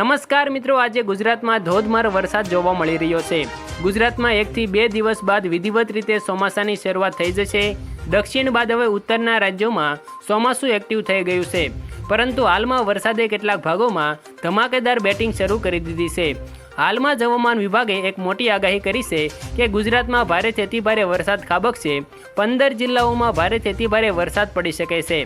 નમસ્કાર મિત્રો, આજે ગુજરાતમાં ધોધમાર વરસાદ જોવા મળી રહ્યો છે. ગુજરાતમાં એકથી બે દિવસ બાદ વિધિવત રીતે ચોમાસાની શરૂઆત થઈ જશે. દક્ષિણ બાદ હવે ઉત્તરના રાજ્યોમાં ચોમાસું એક્ટિવ થઈ ગયું છે. પરંતુ હાલમાં વરસાદે કેટલાક ભાગોમાં ધમાકેદાર બેટિંગ શરૂ કરી દીધી છે. હાલમાં જ હવામાન વિભાગે એક મોટી આગાહી કરી છે કે ગુજરાતમાં ભારેથી અતિભારે વરસાદ ખાબકશે. પંદર જિલ્લાઓમાં ભારેથી અતિભારે વરસાદ પડી શકે છે.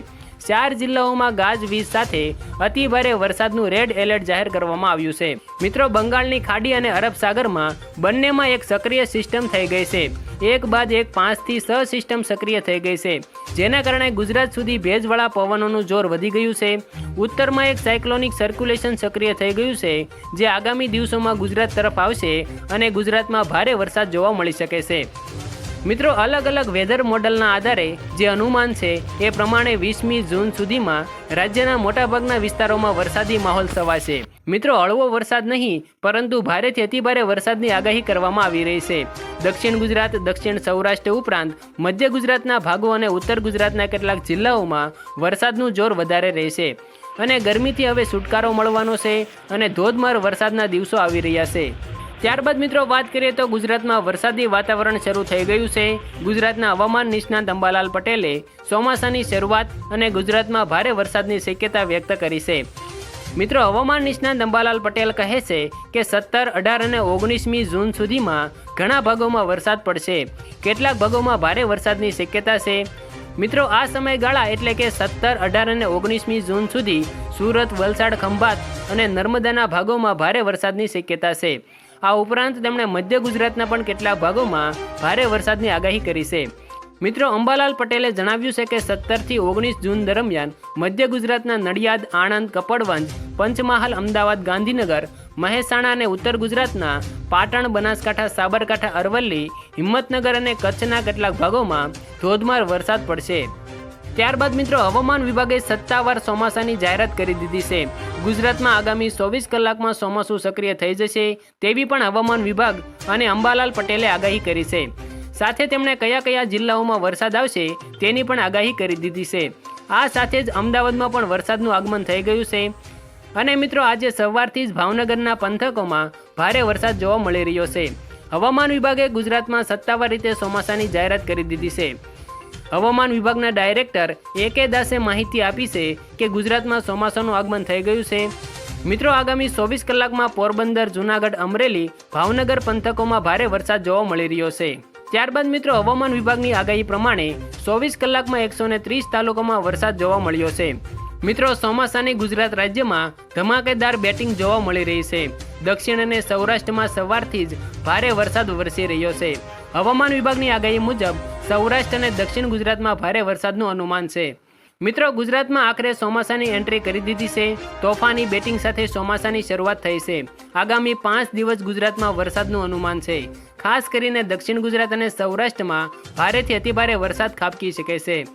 ચાર જિલ્લાઓમાં ગાજવીજ સાથે અતિભારે વરસાદનું રેડ એલર્ટ જાહેર કરવામાં આવ્યું છે. મિત્રો, બંગાળની ખાડી અને અરબ સાગરમાં બંનેમાં એક સક્રિય સિસ્ટમ થઈ ગઈ છે. એક બાદ એક પાંચથી છ સિસ્ટમ સક્રિય થઈ ગઈ છે. જેના કારણે ગુજરાત સુધી ભેજવાળા પવનોનું જોર વધી ગયું છે. ઉત્તરમાં એક સાયક્લોનિક સર્ક્યુલેશન સક્રિય થઈ ગયું છે, જે આગામી દિવસોમાં ગુજરાત તરફ આવશે અને ગુજરાતમાં ભારે વરસાદ જોવા મળી શકે છે. મિત્રો, અલગ અલગ વેધર મોડલના આધારે જે અનુમાન છે, એ પ્રમાણે વીસમી જૂન સુધીમાં રાજ્યના મોટાભાગના વિસ્તારોમાં વરસાદી માહોલ સવાશે. મિત્રો, હળવો વરસાદ નહીં, પરંતુ ભારેથી અતિભારે વરસાદની આગાહી કરવામાં આવી રહી છે. દક્ષિણ ગુજરાત, દક્ષિણ સૌરાષ્ટ્ર ઉપરાંત મધ્ય ગુજરાતના ભાગો અને ઉત્તર ગુજરાતના કેટલાક જિલ્લાઓમાં વરસાદનું જોર વધારે રહેશે. અને ગરમીથી હવે છુટકારો મળવાનો છે અને ધોધમાર વરસાદના દિવસો આવી રહ્યા છે. ત્યારબાદ મિત્રો વાત કરીએ તો ગુજરાતમાં વરસાદી વાતાવરણ શરૂ થઈ ગયું છે. ગુજરાતના હવામાન નિષ્ણાત અંબાલાલ પટેલે ચોમાસાની શરૂઆત અને ગુજરાતમાં ભારે વરસાદની શક્યતા વ્યક્ત કરી છે. મિત્રો, હવામાન નિષ્ણાત અંબાલાલ પટેલ કહે છે કે સત્તર, અઢાર અને ઓગણીસમી જૂન સુધીમાં ઘણા ભાગોમાં વરસાદ પડશે. કેટલાક ભાગોમાં ભારે વરસાદની શક્યતા છે. મિત્રો, આ સમયગાળા એટલે કે સત્તર, અઢાર અને ઓગણીસમી જૂન સુધી સુરત, વલસાડ, ખંભાત અને નર્મદાના ભાગોમાં ભારે વરસાદની શક્યતા છે. આ ઉપરાંત તેમણે મધ્ય ગુજરાતના પણ કેટલાક ભાગોમાં ભારે વરસાદની આગાહી કરી છે. મિત્રો, અંબાલાલ પટેલે જણાવ્યું છે કે સત્તરથી ઓગણીસ જૂન દરમિયાન મધ્ય ગુજરાતના નડિયાદ, આણંદ, કપડવંજ, પંચમહાલ, અમદાવાદ, ગાંધીનગર, મહેસાણા અને ઉત્તર ગુજરાતના પાટણ, બનાસકાંઠા, સાબરકાંઠા, અરવલ્લી, હિંમતનગર અને કચ્છના કેટલાક ભાગોમાં ધોધમાર વરસાદ પડશે. ત્યારબાદ મિત્રો હવામાન વિભાગે સત્તાવાર ચોમાસાની જાહેરાત કરી દીધી છે. ગુજરાતમાં આગામી ચોવીસ કલાકમાં ચોમાસું સક્રિય થઈ જશે તેવી પણ હવામાન વિભાગ અને અંબાલાલ પટેલે આગાહી કરી છે. સાથે તેમણે કયા કયા જિલ્લાઓમાં વરસાદ આવશે તેની પણ આગાહી કરી દીધી છે. આ સાથે જ અમદાવાદમાં પણ વરસાદનું આગમન થઈ ગયું છે. અને મિત્રો આજે સવારથી જ ભાવનગરના પંથકોમાં ભારે વરસાદ જોવા મળી રહ્યો છે. હવામાન વિભાગે ગુજરાતમાં સત્તાવાર રીતે ચોમાસાની જાહેરાત કરી દીધી છે. હવામાન વિભાગના ડાયરેક્ટર એ કે દાસે માહિતી આપી છે કે ગુજરાતમાં ચોમાસાનું આગમન થઈ ગયું છે. મિત્રો, આગામી ચોવીસ કલાકમાં પોરબંદર, જુનાગઢ, અમરેલી, ભાવનગર પંથકોમાં ભારે વરસાદ જોવા મળી રહ્યો છે. ત્યારબાદ મિત્રો, હવામાન વિભાગની આગાહી પ્રમાણે ચોવીસ કલાકમાં એકસો ને ત્રીસ તાલુકામાં વરસાદ જોવા મળ્યો છે. મિત્રો, ચોમાસાની ગુજરાત રાજ્યમાં ધમાકેદાર બેટિંગ જોવા મળી રહી છે. દક્ષિણ અને સૌરાષ્ટ્રમાં સવારથી જ ભારે વરસાદ વરસી રહ્યો છે. હવામાન વિભાગની આગાહી મુજબ સૌરાષ્ટ્ર અને દક્ષિણ ગુજરાતમાં ભારે વરસાદનું અનુમાન છે. મિત્રો, ગુજરાતમાં આખરે ચોમાસાની એન્ટ્રી કરી દીધી છે. તોફાની બેટિંગ સાથે ચોમાસાની શરૂઆત થઈ છે. આગામી પાંચ દિવસ ગુજરાતમાં વરસાદનું અનુમાન છે. ખાસ કરીને દક્ષિણ ગુજરાત અને સૌરાષ્ટ્રમાં ભારેથી અતિભારે વરસાદ ખાબકી શકે છે.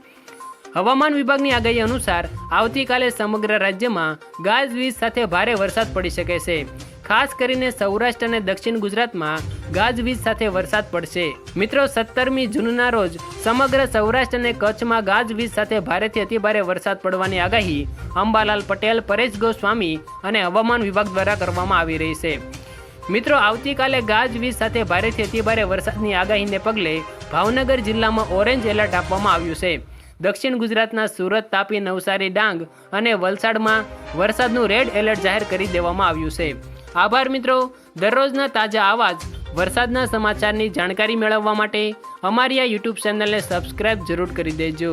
હવામાન વિભાગની આગાહી અનુસાર, આવતીકાલે સમગ્ર રાજ્યમાં ગાજવીજ સાથે ભારે વરસાદ પડી શકે છે. ખાસ કરીને સૌરાષ્ટ્ર અને દક્ષિણ ગુજરાતમાં ગાજવીજ સાથે વરસાદ પડશે. મિત્રો, સત્તરમી જૂનના રોજ સમગ્ર સૌરાષ્ટ્ર અને કચ્છમાં ગાજવીજ સાથે ભારેથી અતિભારે વરસાદ પડવાની આગાહી અંબાલાલ પટેલ, પરેશ ગોસ્વામી અને હવામાન વિભાગ દ્વારા કરવામાં આવી રહી છે. મિત્રો, આવતીકાલે ગાજવીજ સાથે ભારેથી અતિભારે વરસાદની આગાહીને પગલે ભાવનગર જિલ્લામાં ઓરેન્જ એલર્ટ આપવામાં આવ્યું છે. દક્ષિણ ગુજરાતના સુરત, તાપી, નવસારી, ડાંગ અને વલસાડમાં વરસાદનું રેડ એલર્ટ જાહેર કરી દેવામાં આવ્યું છે. આભાર મિત્રો. દરરોજના તાજા આવાજ, વરસાદના સમાચારની જાણકારી મેળવવા માટે અમારી આ યુટ્યુબ ચેનલને સબસ્ક્રાઈબ જરૂર કરી દેજો.